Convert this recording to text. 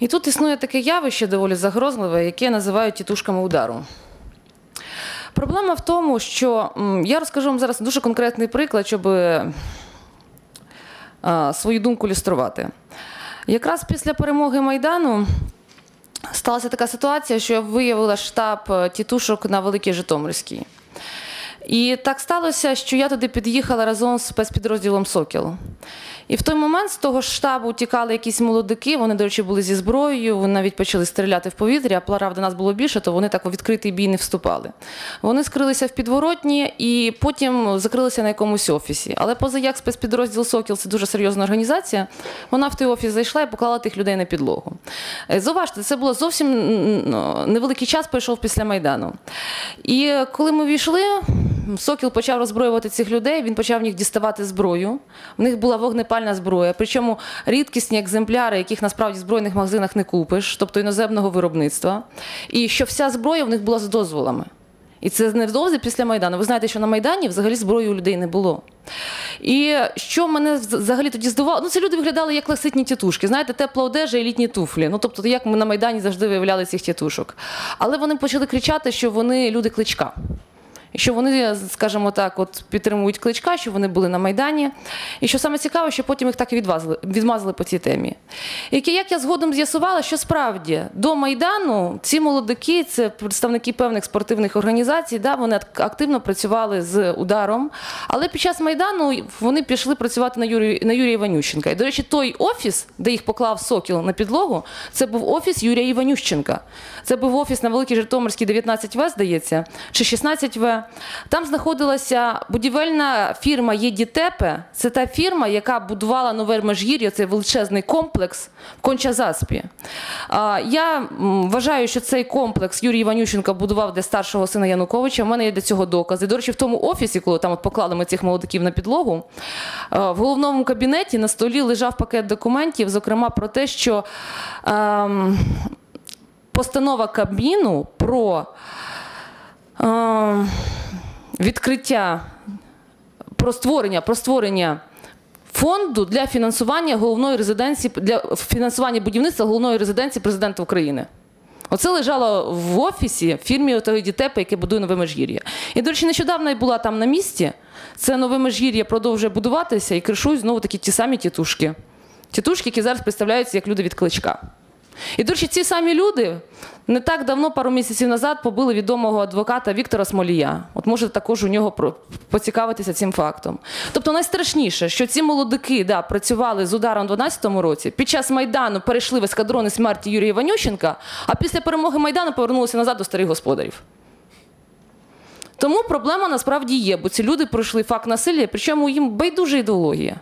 І тут існує таке явище доволі загрозливе, яке називають тітушками удару. Проблема в тому, що я розкажу вам зараз дуже конкретний приклад, щоб е, свою думку ілюструвати. Якраз після перемоги Майдану сталася така ситуація, що я виявила штаб е, тітушок на Великій Житомирській. І так сталося, що я туди під'їхала разом з спецпідрозділом Сокіл. І в той момент з того штабу тікали якісь молодики. Вони, до речі, були зі зброєю. Вони навіть почали стріляти в повітря. А правда, нас було більше, то вони так у відкритий бій не вступали. Вони скрилися в підворотні і потім закрилися на якомусь офісі. Але поза як спецпідрозділ Сокіл це дуже серйозна організація. Вона в той офіс зайшла і поклала тих людей на підлогу. Е, Зауважте, це було зовсім невеликий час, пройшов після Майдану. І коли ми війшли, Сокіл почав роззброювати цих людей, він почав в них діставати зброю. В них була вогнепальна зброя, причому рідкісні екземпляри, яких насправді в збройних магазинах не купиш, тобто іноземного виробництва. І що вся зброя в них була з дозволами. І це невдовзі після Майдану. Ви знаєте, що на Майдані взагалі зброї у людей не було. І що мене взагалі тоді здивувало, ну це люди виглядали як класичні тітушки, знаєте, тепла одежа і літні туфлі. Ну тобто, як ми на Майдані завжди виявляли цих тітушок. Але вони почали кричати, що вони люди кличка. Що вони, скажімо так, от підтримують кличка, що вони були на Майдані. І що саме цікаве, що потім їх так і відвазили, відмазали по цій темі. І як я згодом з'ясувала, що справді до Майдану ці молодики, це представники певних спортивних організацій, да, вони активно працювали з ударом. Але під час Майдану вони пішли працювати на Юрія, на Юрія Іванющенка. І, до речі, той офіс, де їх поклав Сокіл на підлогу, це був офіс Юрія Іванющенка. Це був офіс на Великій Житомирській 19В, здається, чи 16В. Там знаходилася будівельна фірма Єдітепе. Це та фірма, яка будувала нове Межгір'я, цей величезний комплекс в Кончазаспі. Я вважаю, що цей комплекс Юрій Іванющенко будував для старшого сина Януковича. У мене є для цього докази. До речі, в тому офісі, коли там от поклали ми цих молодиків на підлогу, в головному кабінеті на столі лежав пакет документів, зокрема про те, що ем, постанова Кабміну про відкриття про створення, про створення фонду для фінансування головної резиденції для фінансування будівництва головної резиденції президента України. Оце лежало в офісі в фірмі Дітепа, яке будує нове Межгір'я. І, до речі, нещодавно я була там на місці. Це нове Межгір'я продовжує будуватися і кришують знову такі ті самі тітушки. Тітушки, які зараз представляються як люди від кличка. І, до речі, ці самі люди не так давно, пару місяців назад, побили відомого адвоката Віктора Смолія. От можете також у нього поцікавитися цим фактом. Тобто найстрашніше, що ці молодики да, працювали з ударом у 12-му році, під час Майдану перейшли в ескадрони смерті Юрія Іванющенка, а після перемоги Майдану повернулися назад до старих господарів. Тому проблема насправді є, бо ці люди пройшли факт насилля, причому їм байдужа ідеологія.